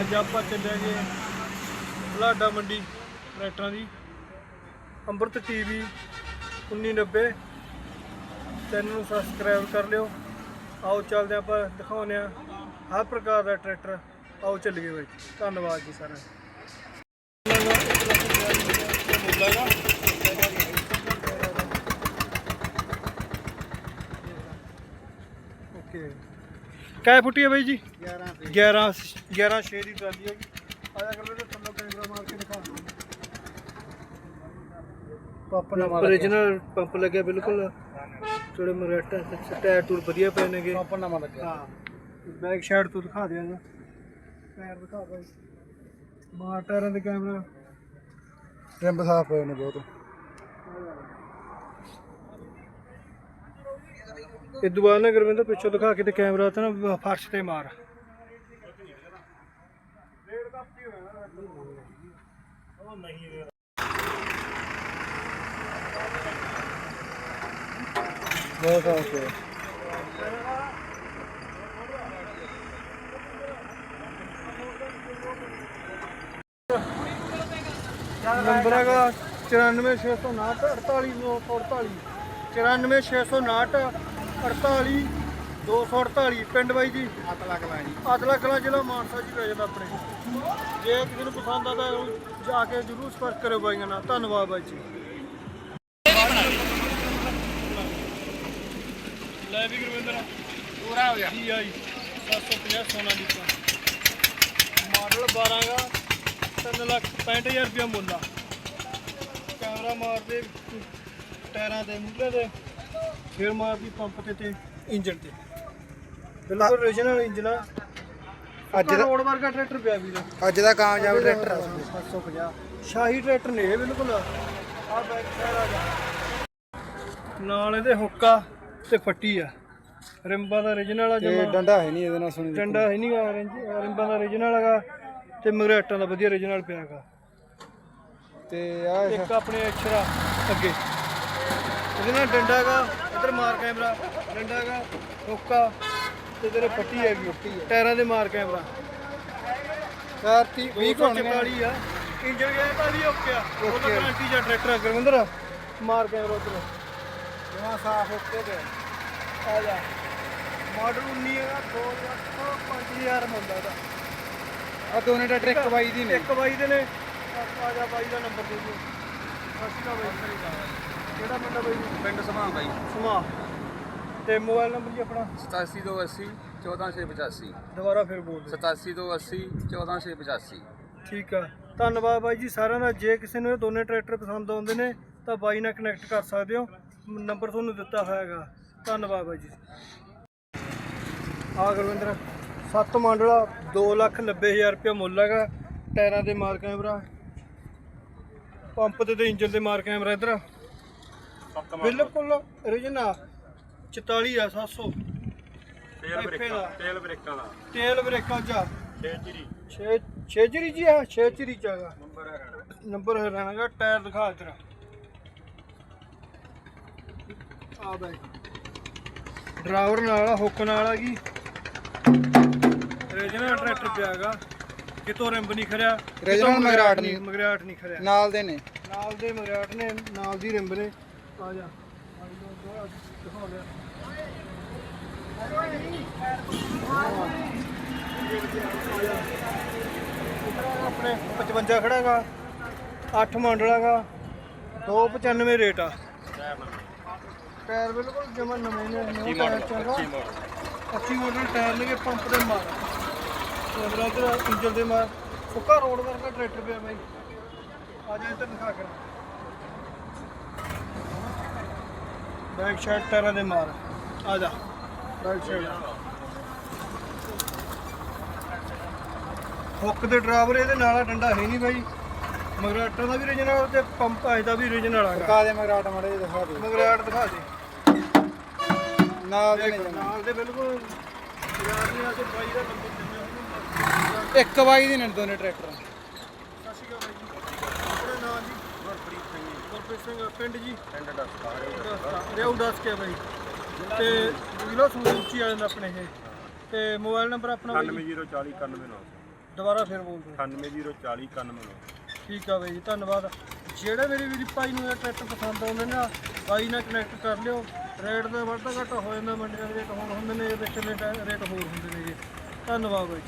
ਅੱਜ ਆਪਾਂ ਚੱਲਾਂਗੇ ਬਲਾਡਾ ਮੰਡੀ ਟਰੈਕਟਰਾਂ ਦੀ। ਅੰਮ੍ਰਿਤ ਟੀਵੀ 1990 ਚੈਨਲ ਨੂੰ ਸਬਸਕ੍ਰਾਈਬ ਕਰ ਲਿਓ। ਆਓ ਚੱਲਦੇ ਹਾਂ ਆਪਾਂ, ਦਿਖਾਉਂਦੇ ਆ ਹਰ ਪ੍ਰਕਾਰ ਦਾ ਟਰੈਕਟਰ। ਆਓ ਚੱਲੀਏ ਬਾਈ। ਧੰਨਵਾਦ ਜੀ ਸਾਰਿਆਂ ਦਾ ਓਕੇ ਕਿਆ ਫੁੱਟੀ ਹੈ ਬਾਈ ਜੀ? 11 11 6 ਦੀ ਟਰਾਲੀ ਹੈ ਆਇਆ ਕਰ ਲੈ ਥੱਲੋਂ ਕੈਮਰਾ ਮਾਰ ਕੇ ਦਿਖਾ ਪੰਪ ਨਾ origignal ਪੰਪ ਲੱਗਿਆ ਬਿਲਕੁਲ। ਥੋੜੇ ਮਰੇਟਾ ਟਾਇਰ ਟੂਰ ਵਧੀਆ ਪਏ ਨੇਗੇ। ਪੰਪ ਨਵਾਂ ਲੱਗਿਆ ਹਾਂ। ਬੈਕ ਸਾਈਡ ਤੋਂ ਦਿਖਾ ਦਿਆਂਗਾ ਟਾਇਰ ਦਿਖਾ ਬਾਈ। ਬਾਹਰ ਟਾਇਰਾਂ ਦੇ ਕੈਮਰਾ। ਰਿੰਬ ਸਾਫ਼ ਹੋਏ ਨੇ ਬਹੁਤ। ਇਹ ਦੁਬਾਰਾ ਨਾ ਗੁਰਵਿੰਦਰ, ਪਿੱਛੋਂ ਦਿਖਾ ਕੇ ਤੇ ਕੈਮਰਾ ਤੇ ਨਾ ਫਰਸ਼ ਤੇ ਮਾਰ। ਬਹੁਤ ਸਾਫ਼ ਹੋਏ ਨੰਬਰ ਹੈਗਾ 94659 48948 94659 489 248 ਪਿੰਡ ਬਾਈ ਜੀ? ਹੱਥ ਲੱਗ ਲਾ ਜੀ। ਆਦਲਾ ਕਲਾ ਜ਼ਿਲ੍ਹਾ ਮਾਨਸਾ ਜੀ ਪੈ ਜਾਂਦਾ ਆਪਣੇ। ਜੇ ਕਿਸੇ ਨੂੰ ਪਸੰਦ ਆਦਾ ਜਾ ਕੇ ਜਰੂਰ ਸੰਪਰਕ ਕਰਿਓ ਬਾਈਆਂ ਨਾਲ। ਧੰਨਵਾਦ ਬਾਈ ਜੀ। ਲੈ ਵੀ ਗੁਰਵਿੰਦਰ। ਪੂਰਾ ਹੋ ਗਿਆ। ਜੀ? ਆਈ 750 ਸੋਨਾ ਲੀਟਰ ਮਾਡਲ 12 ਦਾ 3 ਲੱਖ 65000 ਰੁਪਇਆ ਮੁੱਲ ਆ। ਕੈਮਰਾ ਮਾਰਦੇ ਟਾਇਰਾਂ ਦੇ ਮੂਹਰੇ ਦੇ। ਫਿਰ ਮਾਰਦੀ ਪੰਪ ਤੇ ਤੇ ਇੰਜਨ ਤੇ। ਬਿਲਕੁਲ ਓਰੀਜਨਲ ਇੰਜਨ ਆ। ਅੱਜ ਦਾ ਰੋਡ ਵਰਗਾ ਟਰੈਕਟਰ ਪਿਆ ਵੀਰ। ਅੱਜ ਦਾ ਕਾਮਯਾਬ ਟਰੈਕਟਰ ਆ। 750 ਸ਼ਾਹੀ ਟਰੈਕਟਰ ਨੇ ਇਹ ਬਿਲਕੁਲ। ਆ ਬੈਕ ਸਾਈਡ ਆ ਜਾ। ਨਾਲ ਇਹਦੇ ਹੁੱਕਾ ਤੇ ਫੱਟੀ ਆ। ਰਿੰਬਾਂ ਦਾ origignal ਆ ਜਮਾ। ਡੰਡਾ ਹੈ ਨਹੀਂ ਇਹਦੇ ਨਾਲ ਸੁਣੀ ਡੰਡਾ ਹੈ ਨਹੀਂ ਗਾ ਰਿੰਬਾਂ ਦਾ origignal ਹੈਗਾ। ਤੇ ਮਗਰਾਟਾਂ ਦਾ ਵਧੀਆ origignal ਪਿਆ ਹੈਗਾ। ਤੇ ਆ ਇੱਕ ਆਪਣੇ ਅਛਰਾ ਅੱਗੇ। ਇਹਦੇ ਨਾਲ ਡੰਡਾ ਹੈਗਾ ਇਧਰ ਮਾਰ ਕੈਮਰਾ ਡੰਡਾ ਹੈਗਾ ਹੁੱਕਾ ਤੇ ਤੇਰੇ ਫੱਟੀ ਹੈਗੀ ਟਾਇਰਾਂ ਦੇ ਮਾਰ ਕੈਮਰਾ। ਚਾਰ ਤੀ 20 ਕੋਣ 244 ਆ। ਇੰਜਨ ਗਿਆ ਵੀ ਓਕੇ ਆ। ਉਹ ਤਾਂ Okay। ਗਾਰੰਟੀ ਜਾਂ ਟਰੈਕਟਰ ਆ ਗੁਰਵਿੰਦਰ? ਮਾਰ ਕੈਮਰਾ ਉਧਰ। ਜਮਾ ਸਾਫ਼ ਓਕੇ ਤੇ। ਆ ਜਾ। ਮਾਡਲ 19 ਹੈਗਾ 2000 5000 ਮੰਦਾ ਦਾ ਆ ਦੋਨੇ ਟਰੈਕਟਰ ਇੱਕ ਬਾਈ ਦੀ ਨੇ। ਇੱਕ ਬਾਈ ਦੇ ਨੇ। ਆ ਜਾ ਬਾਈ ਦਾ ਨੰਬਰ ਦੇ ਦਿਓ। ਸਤਿ ਸ਼੍ਰੀ ਅਕਾਲ ਬਾਈ। ਕਿਹੜਾ ਪਿੰਡ ਆ ਬਾਈ? ਜੀ? ਪਿੰਡ ਸਮਾਂ ਬਾਈ। ਸਮਾ। ਤੇ ਮੋਬਾਈਲ ਨੰਬਰ ਜੀ ਆਪਣਾ? 8780 14685 ਦੁਬਾਰਾ ਫਿਰ ਬੋਲ ਦਿਓ। 8780 14685 ਠੀਕ ਆ। ਧੰਨਵਾਦ ਬਾਈ ਜੀ ਸਾਰਿਆਂ ਦਾ। ਜੇ ਕਿਸੇ ਨੂੰ ਇਹ ਦੋਨੇ ਟਰੈਕਟਰ ਪਸੰਦ ਆਉਂਦੇ ਨੇ ਤਾਂ ਬਾਈ ਨਾਲ ਕਨੈਕਟ ਕਰ ਸਕਦੇ ਹੋ। ਨੰਬਰ ਤੁਹਾਨੂੰ ਦਿੱਤਾ ਹੋਇਆਗਾ। ਧੰਨਵਾਦ ਬਾਈ ਜੀ। ਆ ਗੁਰਵਿੰਦਰ ਸੱਤ ਮੰਡਲਾ 290000 ਰੁਪਏ ਮੁੱਲ ਹੈਗਾ। ਟਾਇਰਾਂ ਦੇ ਮਾਰ ਕੈਮਰਾ ਪੰਪ ਤੇ ਤੇ ਇੰਜਨ ਤੇ ਮਾਰ ਕੈਮਰਾ ਇਧਰ। ਬਿਲਕੁਲ origignal 44 ਆ 700 ਤੇਲ ਬ੍ਰੇਕਾਂ ਤੇਲ ਬ੍ਰੇਕਾਂ ਦਾ ਤੇਲ ਬ੍ਰੇਕਾਂ ਚ 6 ਚਿਰੀ। 6 6 ਚਿਰੀ ਜੀ ਆ 6 ਚਿਰੀ ਚ ਹੈਗਾ। ਨੰਬਰ ਹੈ ਨੰਬਰ ਟਾਇਰ ਦਿਖਾ ਤੇਰਾ ਆ ਬਈ। ਡਰਾਈਵਰ ਨਾਲ ਆ, ਹੁੱਕ ਨਾਲ ਆ ਗਈ। ਰੀਜਨਲ ਟਰੈਕਟਰ ਪਿਆ ਹੈਗਾ। ਕਿਤੋਂ ਰਿੰਬ ਨਹੀਂ ਖਰਿਆ ਕਿਤੋਂ Original ਮਗਰਾਟ ਨਹੀਂ। ਮਗਰਾਟ ਨਹੀਂ ਖਰਿਆ ਨਾਲ ਦੇ ਨੇ। ਨਾਲ ਦੇ ਮਗਰਾਟ ਨੇ ਨਾਲ ਦੀ ਰਿੰਬ ਨੇ। ਆ ਜਾ ਆਪਣੇ 55 ਖੜਾ ਹੈਗਾ 8 ਮਾਡਲ ਹੈਗਾ 295 ਰੇਟ ਆ। ਟਾਇਰ ਬਿਲਕੁਲ ਜਮਾ ਨਵੇਂ ਨੇ ਨਵੇਂ ਟਾਇਰ ਚੰਗਾ 25 ਮਾਡਲ ਟਾਇਰ ਲਗੇ ਪੰਪ ਦੇ ਮਾਰ। ਇਧਰ ਇੰਜਨ ਦੇ ਮਾਰ। ਸੁੱਕਾ ਰੋਡ ਵਰਗਾ ਟਰੈਕਟਰ ਪਿਆ ਬਾਈ। ਆ ਜਾ ਇੱਧਰ ਦਿਖਾ ਕਰ ਬੈਕ ਸਾਈਡ ਟਾਇਰਾਂ ਦੇ ਮਾਰ। ਆ ਜਾ। ਬੈਕ ਸਾਈਡ ਹੁੱਕ ਦੇ ਡਰਾਈਵਰ ਇਹਦੇ ਨਾਲ ਆ, ਡੰਡਾ ਹੈ ਨਹੀਂ ਬਾਈ। ਮਗਰਾਟਾਂ ਦਾ ਵੀ ਰੀਜਨਲ ਤੇ ਪੰਪ ਆਏ ਦਾ ਵੀ ਰੀਜਨਲ ਆਗਾ ਕਾ ਦੇ ਮਗਰਾਟ ਮੜੇ ਜਿਹੇ ਦਿਖਾ ਦੇ। ਮਗਰਾਟ ਦਿਖਾ ਦੇ। ਨਾਲ ਦੇ ਦੇਖ। ਨਾਲ ਬਿਲਕੁਲ। ਯਾਰ ਨਹੀਂ ਆ ਕੇ ਬਾਈ ਦਾ ਨੰਬਰ ਦਿੰਦੇ ਉਹਨੂੰ ਇੱਕ ਬਾਈ ਦੀ ਨੇ ਦੋਨੇ ਟਰੈਕਟਰ। ਸਤਿ ਸ਼੍ਰੀ ਅਕਾਲ ਬਾਈ ਜੀ ਆਪਣਾ ਨਾਮ ਜੀ ਗੁਰਪ੍ਰੀਤ ਸਿੰਘ ਗੁਰਪ੍ਰੀਤ ਸਿੰਘ ਪਿੰਡ ਜੀ। ਪਿੰਡ ਦਾ ਰਿਆਉ ਦੱਸ ਕੇ ਬਾਈ। ਤੇ ਜ਼ਿਲ੍ਹਾ ਸੂਰਜੀ ਆ ਜਾਂਦਾ ਆਪਣੇ ਇਹ। ਤੇ ਮੋਬਾਈਲ ਨੰਬਰ ਆਪਣਾ ਬਾਈ ਜੀ? 99040 999 ਦੁਬਾਰਾ ਫਿਰ ਬੋਲ ਦਿਓ। 98040 91 ਠੀਕ ਆ ਬਾਈ ਜੀ ਧੰਨਵਾਦ। ਜਿਹੜੇ ਮੇਰੇ ਵੀਰ ਭਾਈ ਨੂੰ ਇਹ ਟਰੈਕਟਰ ਪਸੰਦ ਆਉਂਦੇ ਨੇ ਨਾ ਬਾਈ ਨਾਲ ਕਨੈਕਟ ਕਰ ਲਿਓ। ਰੇਟ ਦਾ ਵਾਧਾ ਘਾਟਾ ਹੋ ਜਾਂਦਾ ਮੰਡੀਆਂ ਦੇ ਰੇਟ ਹੋਰ ਹੁੰਦੇ ਨੇ ਵਿੱਚ ਰੇਟ ਹੋਰ ਹੁੰਦੇ ਨੇ ਜੀ। ਧੰਨਵਾਦ ਬਾਈ